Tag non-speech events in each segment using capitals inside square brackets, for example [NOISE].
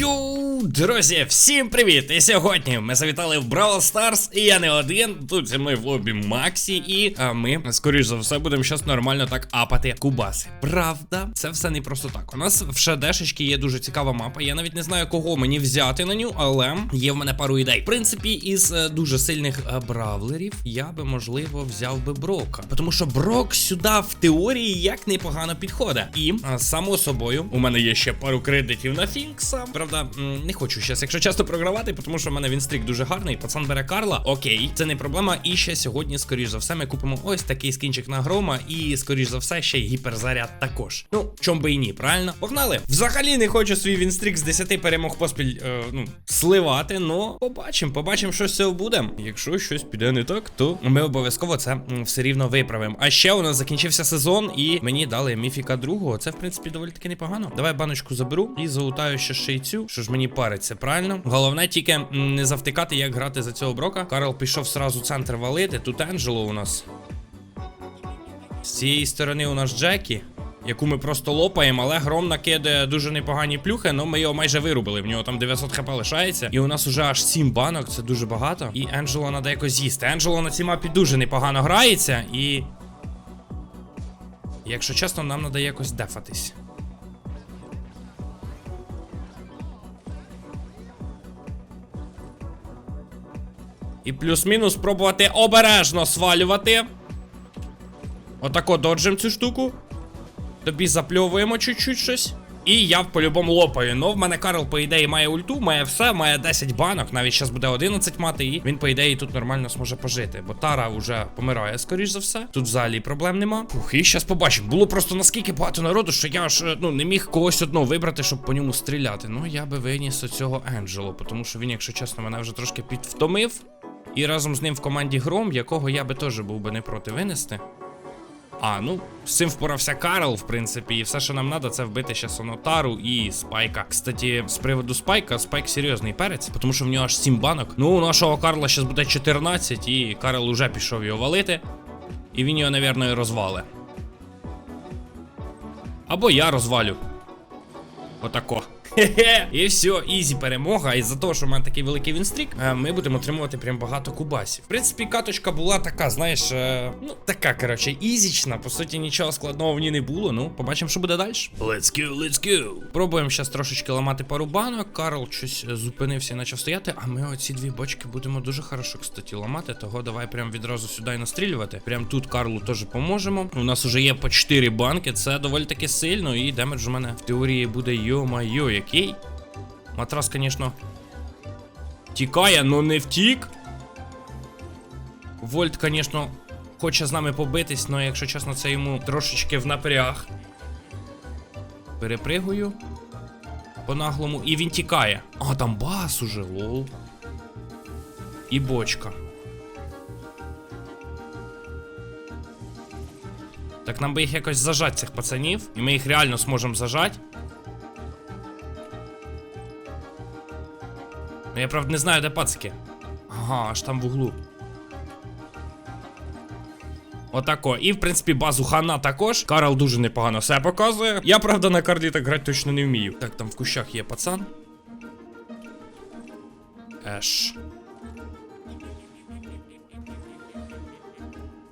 Йоу, друзі, всім привіт! І сьогодні ми завітали в Brawl Stars, і я не один. Тут зі мною в лобі Максі, і а ми, скоріш за все, будемо щас нормально так апати кубаси. Правда, це все не просто так. У нас в шедешечки є дуже цікава мапа. Я навіть не знаю, кого мені взяти на ню, але є в мене пару ідей. В принципі, із е, дуже сильних е, бравлерів я би можливо взяв би Брока. Тому що Брок сюди в теорії як непогано підходить. І само собою, у мене є ще пару кредитів на Фінкса. Правда, не хочу зараз, якщо часто програвати, тому що в мене він стрік дуже гарний. Пацан бере Карла. Окей, це не проблема. І ще сьогодні, скоріш за все, ми купимо ось такий скінчик на грома, і скоріш за все, ще й гіперзаряд також. Ну, чом би і ні, правильно? Погнали! Взагалі не хочу свій вінстрік з 10 перемог поспіль е, ну, сливати, но побачимо, побачимо, що з цього буде. Якщо щось піде не так, то ми обов'язково це все рівно виправимо. А ще у нас закінчився сезон, і мені дали міфіка другого. Це в принципі доволі таки непогано. Давай баночку заберу і залутаю ще шийцю. Що ж мені париться, правильно? Головне тільки не завтикати, як грати за цього брока. Карл пішов сразу центр валити. Тут Енджело у нас. З цієї сторони у нас Джекі. Яку ми просто лопаємо, але гром накидає дуже непогані плюхи, але ми його майже вирубили. В нього там 900 хп лишається. І у нас уже аж 7 банок, це дуже багато. І Енджело треба якось з'їсти. Енджело на цій мапі дуже непогано грається, і. Якщо чесно, нам треба якось дефатись. І плюс-мінус пробувати обережно свалювати. Отако доджим цю штуку. Тобі запльовуємо чуть-чуть щось. І я по-любому лопаю. Ну, в мене Карл, по ідеї, має ульту, має все, має 10 банок, навіть зараз буде 11 мати, і він, по ідеї, тут нормально зможе пожити. Бо Тара вже помирає, скоріш за все. Тут взагалі проблем нема. Ух, і зараз побачимо. Було просто наскільки багато народу, що я ж ну не міг когось одного вибрати, щоб по ньому стріляти. Ну, я би виніс оцього Енджело, тому що він, якщо чесно, мене вже трошки підвтомив. І разом з ним в команді Гром, якого я би теж був би не проти винести. А, ну, з цим впорався Карл, в принципі, і все, що нам треба, це вбити ще Сонотару і Спайка. Кстати, з приводу Спайка, Спайк серйозний перець, тому що в нього аж 7 банок. Ну, у нашого Карла зараз буде 14, і Карл уже пішов його валити. І він його, і розвали. Або я розвалю. Отако. Хе-хе. [LAUGHS] І все, ізі перемога. І за того, що в мене такий великий вінстрік, е, ми будемо отримувати прям багато кубасів. В принципі, каточка була така, знаєш, е, ну така, коротше, ізічна. По суті, нічого складного в ній не було. Ну, побачимо, що буде далі. Let's go, let's go. Пробуємо зараз трошечки ламати пару банок. Карл щось зупинився і почав стояти. А ми оці дві бочки будемо дуже хорошо, кстати, ламати. Того давай прям відразу сюди і настрілювати. Прям тут Карлу теж поможемо. У нас уже є по 4 банки. Це доволі таки сильно. І демедж у мене в теорії буде йо-майо, який. Матрас, звісно, тікає, но не втік. Вольт, звісно, хоче з нами побитись, але, якщо чесно, це йому трошечки в напряг. Перепригую. По наглому. І він тікає. А, там бас уже, лол. І бочка. Так нам би їх якось зажати, цих пацанів. І ми їх реально зможемо зажати. Ну, я правда не знаю, де пацики. Ага, аж там в углу. Отако. І, в принципі, базу хана також. Карл дуже непогано все показує. Я, правда, на карді так грати точно не вмію. Так, там в кущах є пацан. Еш.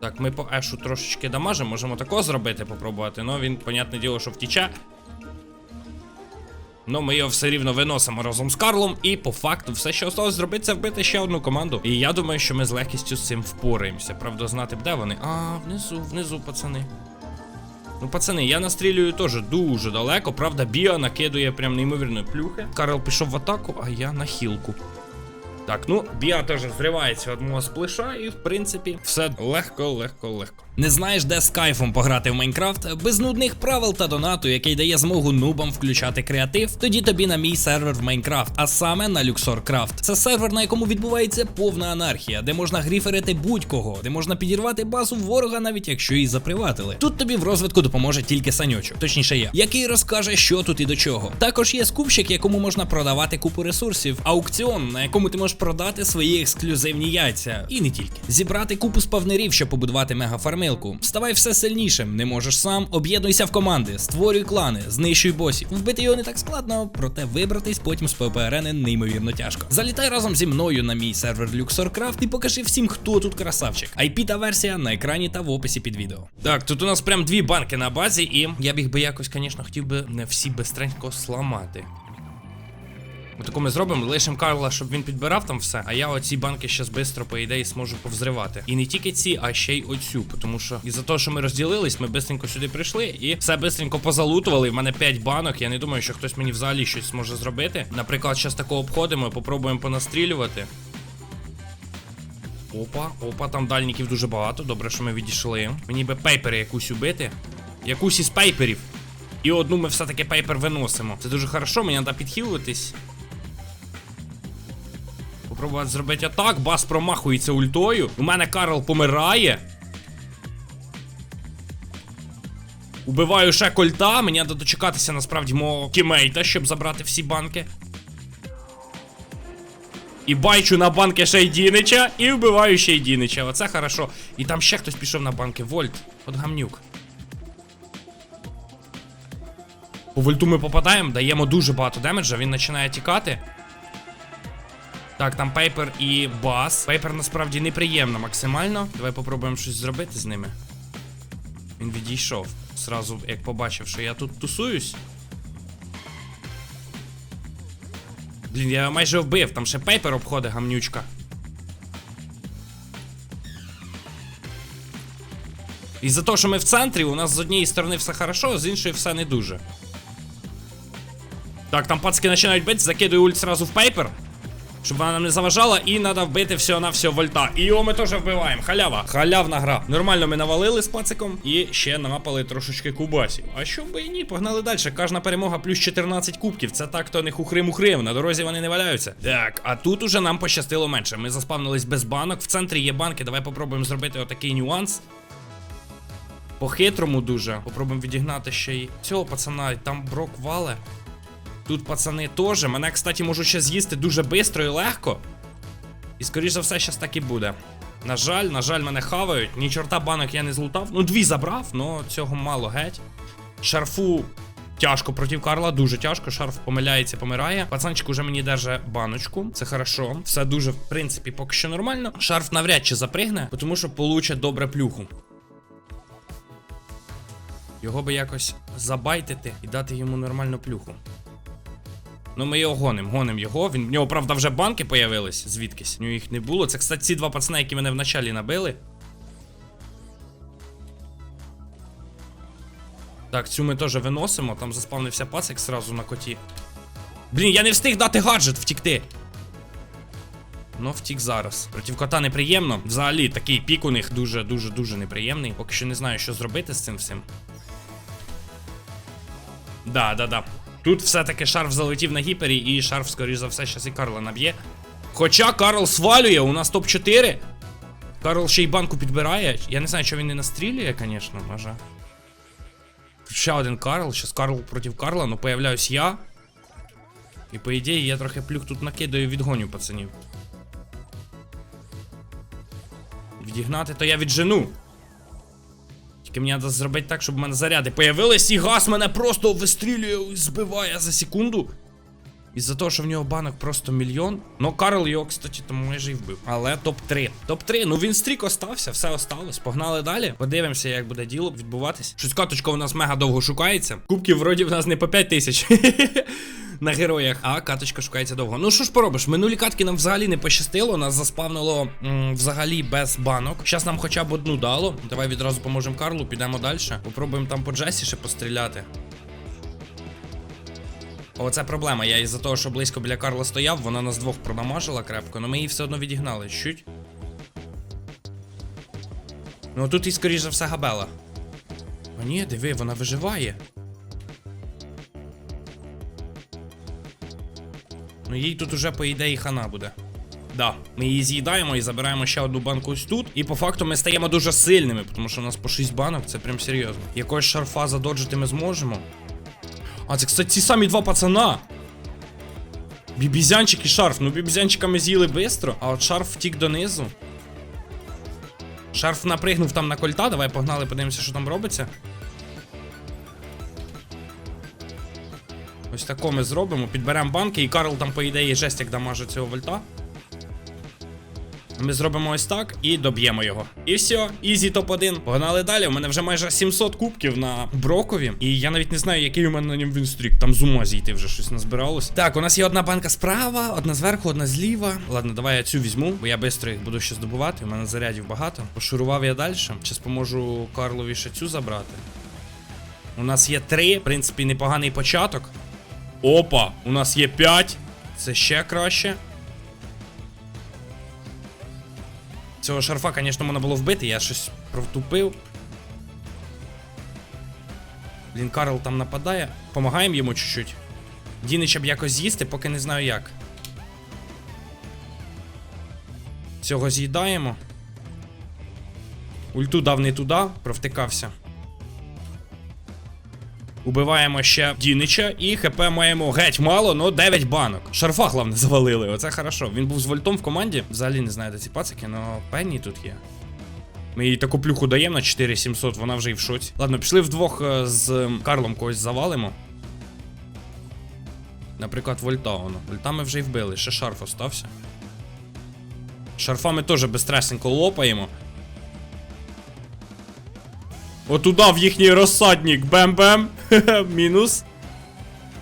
Так, ми по ешу трошечки дамажимо, можемо тако зробити, попробувати. Ну, він, понятне діло, що втіче. Ну, ми його все рівно виносимо разом з Карлом, і по факту все, що осталось зробити, це вбити ще одну команду. І я думаю, що ми з легкістю з цим впораємося. Правда, знати б де вони. А, внизу, внизу, пацани. Ну, пацани, я настрілюю теж дуже далеко. Правда, Біа накидує прям неймовірної плюхи. Карл пішов в атаку, а я на хілку. Так, ну, Біа теж зривається від мого сплеша, і в принципі все легко, легко, легко. Не знаєш, де з кайфом пограти в Майнкрафт без нудних правил та донату, який дає змогу нубам включати креатив. Тоді тобі на мій сервер в Майнкрафт, а саме на LuxorCraft. Це сервер, на якому відбувається повна анархія, де можна гріферити будь-кого, де можна підірвати базу ворога, навіть якщо її заприватили. Тут тобі в розвитку допоможе тільки санючок, точніше я, який розкаже, що тут і до чого. Також є скупщик, якому можна продавати купу ресурсів, аукціон, на якому ти можеш продати свої ексклюзивні яйця, і не тільки зібрати купу спавнерів, щоб побудувати мегафарми помилку. Ставай все сильнішим, не можеш сам, об'єднуйся в команди, створюй клани, знищуй босів. Вбити його не так складно, проте вибратись потім з ППРН неймовірно тяжко. Залітай разом зі мною на мій сервер LuxorCraft і покажи всім, хто тут красавчик. IP та версія на екрані та в описі під відео. Так, тут у нас прям дві банки на базі, і я б їх би якось, звісно, хотів би не всі бистренько сламати. Отаку ми зробимо, лишимо Карла, щоб він підбирав там все. А я оці банки щас бистро, по ідеї, зможу повзривати. І не тільки ці, а ще й оцю. Тому що із-за того, що ми розділились, ми бистренько сюди прийшли і все бистренько позалутували. В мене 5 банок. Я не думаю, що хтось мені взагалі щось зможе зробити. Наприклад, щас такого обходимо, попробуємо понастрілювати. Опа, опа, там дальників дуже багато. Добре, що ми відійшли. Мені би пейпери якусь убити. Якусь із пейперів. І одну ми все-таки пейпер виносимо. Це дуже хорошо, мені треба підхилитись. Попробувати зробити атак. Бас промахується ультою. У мене Карл помирає. Убиваю ще кольта. Мені треба дочекатися насправді мого тімейта, щоб забрати всі банки. І байчу на банки ще й Дінича, і вбиваю ще й Дінича. Оце хорошо. І там ще хтось пішов на банки. Вольт. От гамнюк. По вольту ми попадаємо, даємо дуже багато демеджа, він починає тікати. Так, там пейпер і бас. Пейпер насправді неприємно максимально. Давай попробуємо щось зробити з ними. Він відійшов. Сразу, як побачив, що я тут тусуюсь. Блін, я майже вбив, там ще пейпер обходить гамнючка. І за те, що ми в центрі, у нас з однієї сторони все хорошо, а з іншої все не дуже. Так, там пацки починають бити, закидую ульт сразу в пейпер. Щоб вона нам не заважала, і треба вбити всього на всього вольта. І його ми теж вбиваємо. Халява. Халявна гра. Нормально ми навалили з пациком і ще намапали трошечки кубасів. А що би і ні, погнали далі. Кожна перемога плюс 14 кубків. Це так, то не хухри-мухрим. На дорозі вони не валяються. Так, а тут уже нам пощастило менше. Ми заспавнились без банок. В центрі є банки. Давай попробуємо зробити отакий нюанс. По-хитрому дуже. Попробуємо відігнати ще й цього пацана. Там брок вале. Тут пацани теж. Мене, кстати, можуть ще з'їсти дуже швидко і легко. І скоріш за все, щас так і буде. На жаль, на жаль, мене хавають. Ні чорта банок я не злутав. Ну, дві забрав, але цього мало геть. Шарфу тяжко проти Карла, дуже тяжко. Шарф помиляється, помирає. Пацанчик уже мені держить баночку. Це хорошо. Все дуже, в принципі, поки що нормально. Шарф навряд чи запригне, тому що получить добре плюху. Його би якось забайтити і дати йому нормальну плюху. Ну, ми його гоним, гоним його. Він в нього, правда, вже банки появились звідкись. У нього їх не було. Це, кстати, ці два пацани, які мене вначалі набили. Так, цю ми теж виносимо. Там заспавнився пацик сразу на коті. Блін, я не встиг дати гаджет втікти. Ну, втік зараз. Проти кота неприємно. Взагалі, такий пік у них дуже-дуже-дуже неприємний. Поки що не знаю, що зробити з цим всім. Да, да, да. Тут все-таки шарф залетів на гіпері, і шарф, скоріш за все, щас і Карла наб'є. Хоча Карл свалює, у нас топ-4. Карл ще й банку підбирає. Я не знаю, що він не настрілює, звісно, може. Ще один Карл, щас Карл проти Карла, ну появляюсь я. І по ідеї я трохи плюх тут накидаю відгоню пацанів. Відігнати, то я віджену. Тільки мені треба зробити так, щоб в мене заряди появились, і газ мене просто вистрілює, і збиває за секунду. Із-за того, що в нього банок просто мільйон. Ну, Карл його, кстати, там майже і вбив. Але топ-3. Топ-3. Ну він стрік остався, все осталось. Погнали далі. Подивимося, як буде діло відбуватись. Щось каточка у нас мега довго шукається. Кубків вроді в нас не по 5 тисяч. [LAUGHS] На героях, а каточка шукається довго. Ну що ж поробиш? Минулі катки нам взагалі не пощастило, нас заспавнило м, взагалі без банок. Зараз нам хоча б одну дало. Давай відразу поможемо Карлу, підемо далі. Попробуємо там по Джесі ще постріляти. Оце проблема. Я із-за того, що близько біля Карла стояв, вона нас двох продамажила крепко, але ми її все одно відігнали. Чуть. Ну тут і скоріш за все габела. О ні, диви, вона виживає. Ну їй тут уже, по ідеї, хана буде. Да, ми її з'їдаємо і забираємо ще одну банку ось тут. І по факту ми стаємо дуже сильними, тому що у нас по 6 банок, це прям серйозно. Якогось шарфа задоджити ми зможемо. А, це, кстати, ці самі два пацана. Бібізянчик і шарф. Ну, бібізянчика ми з'їли швидко, а от шарф втік донизу. Шарф напригнув там на кольта, давай погнали, подивимося, що там робиться. Ось тако ми зробимо, підберемо банки, і Карл там, по ідеї, жесть як дамажить цього вольта. Ми зробимо ось так і доб'ємо його. І все, ізі топ-1. Погнали далі. У мене вже майже 700 кубків на Брокові. І я навіть не знаю, який у мене на ньому вінстрік. Там з ума зійти вже щось назбиралось. Так, у нас є одна банка справа, одна зверху, одна зліва. Ладно, давай я цю візьму, бо я швидко їх буду ще здобувати. У мене зарядів багато. Пошурував я далі. Зараз поможу Карлові ще цю забрати. У нас є три, в принципі, непоганий початок. Опа, у нас є 5. Це ще краще. Цього шарфа, звісно, можна було вбити, я щось провтупив. Блін, Карл там нападає. Помагаємо йому чуть-чуть. Дінича б якось з'їсти, поки не знаю як. Цього з'їдаємо. Ульту дав не туди, провтикався. Убиваємо ще Дінича і ХП маємо геть мало, но 9 банок. Шарфа, головне, завалили. Оце хорошо. Він був з вольтом в команді. Взагалі не знаю, де ці пацики, но Пенні тут є. Ми їй таку плюху даємо на 4700, вона вже і в шоці. Ладно, пішли вдвох е, з Карлом когось завалимо. Наприклад, вольта воно. Вольта ми вже й вбили, ще шарф остався. Шарфа ми теж безстресенько лопаємо. Отуда в їхній розсадник. Бем-бем. [LAUGHS] Мінус.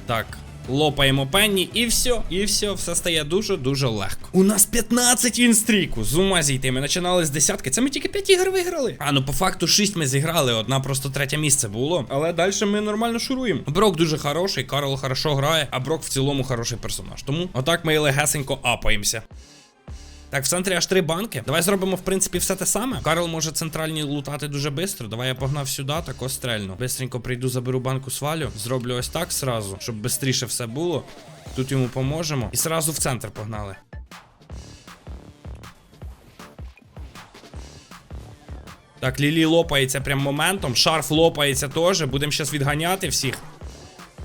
Так. Лопаємо пенні і все, і все, все стає дуже-дуже легко. У нас 15 інстріку. З ума зійти. Ми починали з десятки. Це ми тільки 5 ігор виграли. А ну по факту 6 ми зіграли, одна просто третє місце було. Але далі ми нормально шуруємо. Брок дуже хороший, Карл хорошо грає, а Брок в цілому хороший персонаж. Тому отак ми легесенько апаємося. Так, в центрі аж три банки. Давай зробимо, в принципі, все те саме. Карл може центральні лутати дуже швидко. Давай я погнав сюди, так стрельну. Бистренько прийду, заберу банку свалю. Зроблю ось так сразу, щоб швидше все було. Тут йому поможемо. І сразу в центр погнали. Так, Лілі лопається прям моментом. Шарф лопається теж. Будемо зараз відганяти всіх.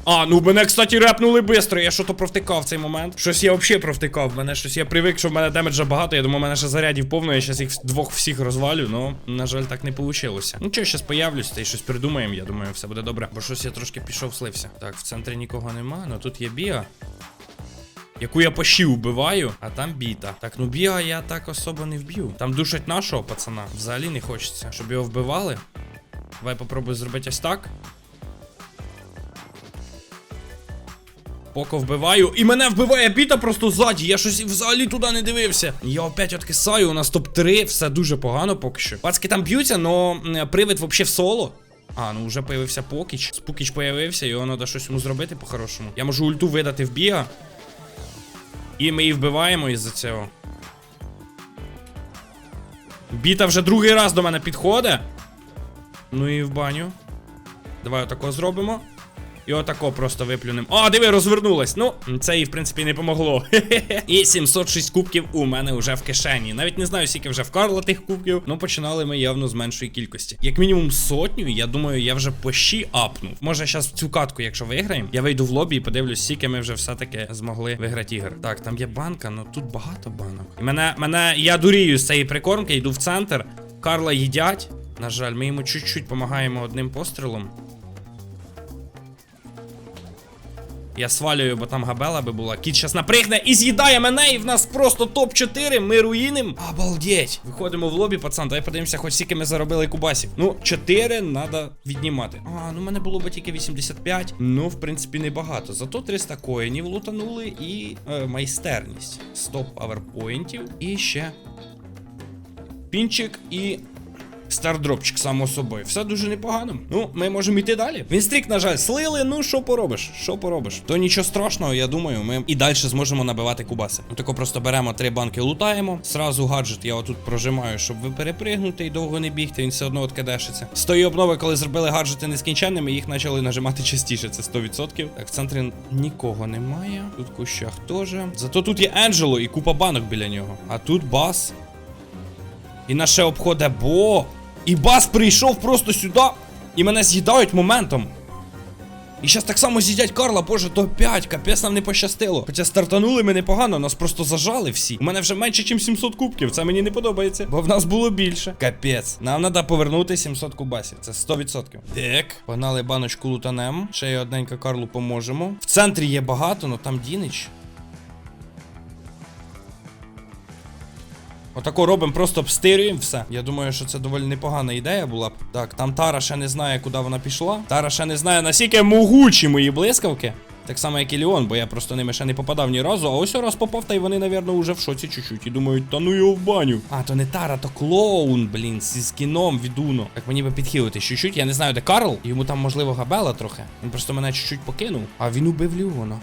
А, ну мене, кстати, репнули бистро. Я що то провтикав цей момент. Щось я взагалі провтикав. Мене щось я привик, що в мене демеджа багато. Я думаю, мене ще зарядів повно, я зараз їх двох всіх розвалю, но, на жаль, так не вийшло. Ну що, зараз появлюсь та й щось придумаємо. Я думаю, все буде добре. Бо щось я трошки пішов, слився. Так, в центрі нікого нема, але тут є біа. Яку я пощі вбиваю, а там біта. Так, ну біга я так особо не вб'ю. Там душать нашого пацана. Взагалі не хочеться, щоб його вбивали. Давай попробую зробити ось так. Поко вбиваю. І мене вбиває біта просто ззаді. Я щось взагалі туди не дивився. Я опять откисаю. У нас топ-3, все дуже погано поки що. Пацки там б'ються, но привид вообще в соло. А, ну вже появився Покіч. Спукіч появився, його треба щось йому зробити по-хорошому. Я можу ульту видати в біга. І ми її вбиваємо із-за цього. Біта вже другий раз до мене підходить. Ну і в баню. Давай отако зробимо. І отако просто виплюнем. О, диви, розвернулась. Ну, це їй, в принципі, не помогло. [LAUGHS] І 706 кубків у мене вже в кишені. Навіть не знаю, скільки вже в Карла тих кубків. Ну, починали ми явно з меншої кількості. Як мінімум сотню, я думаю, я вже по щі апнув. Може, зараз цю катку, якщо виграємо, я вийду в лобі і подивлюсь, скільки ми вже все-таки змогли виграти ігор. Так, там є банка, ну тут багато банок. І мене, мене, я дурію з цієї прикормки, йду в центр. Карла їдять. На жаль, ми йому чуть-чуть допомагаємо одним пострілом. Я свалюю, бо там габела би була. Кіт щас напригне і з'їдає мене, і в нас просто топ-4. Ми руїним. Обалдеть. Виходимо в лобі, пацан. Давай подивимося, хоч скільки ми заробили кубасів. Ну, 4 треба віднімати. А, ну в мене було би тільки 85. Ну, в принципі, небагато. Зато 300 коїнів лутанули і е, майстерність. 100 паверпоінтів. І ще. Пінчик і Стардропчик, само собою. Все дуже непогано. Ну, ми можемо йти далі. Вінстрік, на жаль, слили. Ну, що поробиш? Що поробиш? То нічого страшного, я думаю, ми і далі зможемо набивати кубаси. Ну, тако просто беремо три банки, лутаємо. Сразу гаджет я отут прожимаю, щоб ви перепригнути і довго не бігти. Він все одно откидешиться. З тої обнови, коли зробили гаджети нескінченними, їх почали нажимати частіше. Це 100%. Так, в центрі нікого немає. Тут кущах теж. Зато тут є Енджело і купа банок біля нього. А тут бас. І наше обходить бо. І бас прийшов просто сюди. І мене з'їдають моментом. І зараз так само з'їдять Карла, боже, то 5, капець нам не пощастило. Хоча стартанули ми непогано, нас просто зажали всі. У мене вже менше, ніж 700 кубків. Це мені не подобається, бо в нас було більше. Капець. Нам треба повернути 700 кубасів. Це 100%. Так, погнали баночку лутанем. Ще й одненько Карлу поможемо. В центрі є багато, але там Дінич. Отако робимо, просто обстирюємо все. Я думаю, що це доволі непогана ідея була б. Так, там Тара ще не знає, куди вона пішла. Тара ще не знає, наскільки могучі мої блискавки. Так само, як і Ліон, бо я просто ними ще не попадав ні разу, а ось раз попав, та й вони, напевно, вже в шоці чуть-чуть. І думають, та ну його в баню. А, то не Тара, то клоун, блін, зі скіном від Уно. Так мені би підхилити чуть-чуть. Я не знаю, де Карл. Йому там, можливо, габела трохи. Він просто мене чуть-чуть покинув. А він убив Ліона.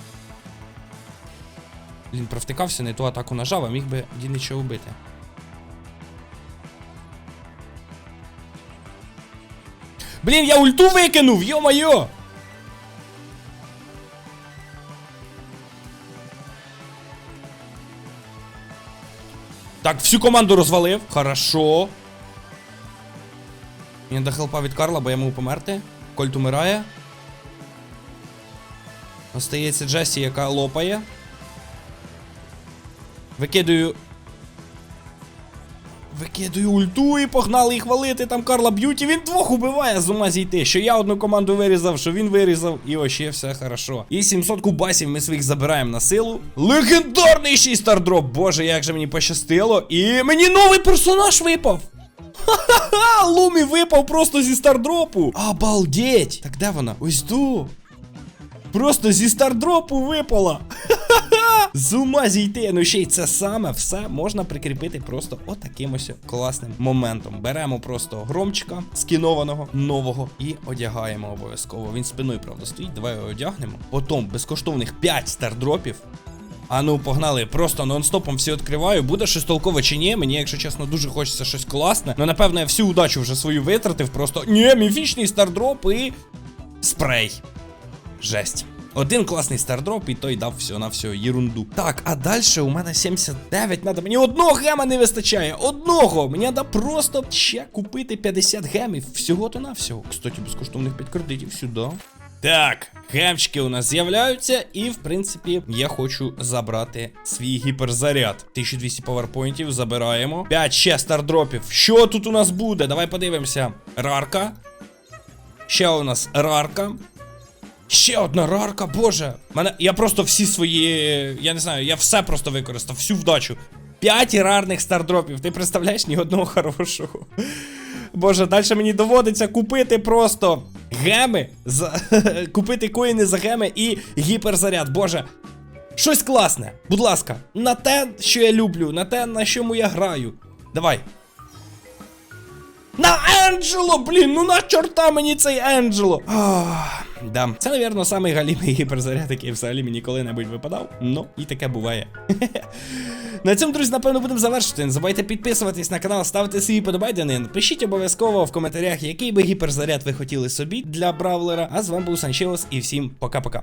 Блін, провтикався, не ту атаку нажав, а міг би Дінича убити. Блін, я ульту викинув, йо-моє! Так, всю команду розвалив. Хорошо. Мені до хелпа від Карла, бо я можу померти. Кольт умирає. Остається Джесі, яка лопає. Викидаю. Викидаю ульту і погнали їх валити. Там Карла б'ють, і він двох убиває з ума зійти. Що я одну команду вирізав, що він вирізав, і вообще все хорошо. І 700 кубасів ми своїх забираємо на силу. Легендарний ще й стардроп. Боже, як же мені пощастило. І мені новий персонаж випав. Ха-ха-ха! Лумі випав просто зі стардропу. Обалдеть! Так де вона? Ось ту. Просто зі стардропу випала. Ха-ха-ха! З ума зійти. Ну ще й це саме все можна прикріпити просто отаким ось класним моментом. Беремо просто громчика скінованого нового і одягаємо обов'язково. Він спиною, правда, стоїть. Давай його одягнемо. Потім безкоштовних 5 стардропів. А ну, погнали, просто нон-стопом всі відкриваю. Буде щось толкове чи ні. Мені, якщо чесно, дуже хочеться щось класне. Ну, напевно, я всю удачу вже свою витратив. Просто ні, міфічний стардроп і. спрей. Жесть. Один класний стардроп, і той дав все на все єрунду. Так, а далі у мене 79 надо. Мені одного гема не вистачає. Одного! Мені треба просто ще купити 50 гемів. Всього-то на всього. Кстати, безкоштовних 5 кредитів сюди. Так, гемчики у нас з'являються, і в принципі я хочу забрати свій гіперзаряд. 1200 паверпойнтів забираємо. 5 ще стардропів. Що тут у нас буде? Давай подивимося. Рарка. Ще у нас рарка. Ще одна рарка, боже. Мене. Я просто всі свої. Я не знаю, я все просто використав, всю вдачу. П'ять рарних стардропів. Ти представляєш ні одного хорошого. Боже, далі мені доводиться купити просто геми. За... [LAUGHS] купити коїни за геми і гіперзаряд. Боже. Щось класне. Будь ласка, на те, що я люблю, на те, на чому я граю. Давай. На Енджело, блін, ну на чорта мені цей Енджело. Ах, да. Це, напевно, самий галімий гіперзаряд, який взагалі мені коли-небудь випадав. Ну, і таке буває. [LAUGHS] На цьому, друзі, напевно, будемо завершити. Не забувайте підписуватись на канал, ставити свої подобайдени. Пишіть обов'язково в коментарях, який би гіперзаряд ви хотіли собі для бравлера. А з вами був Санчеос і всім пока-пока.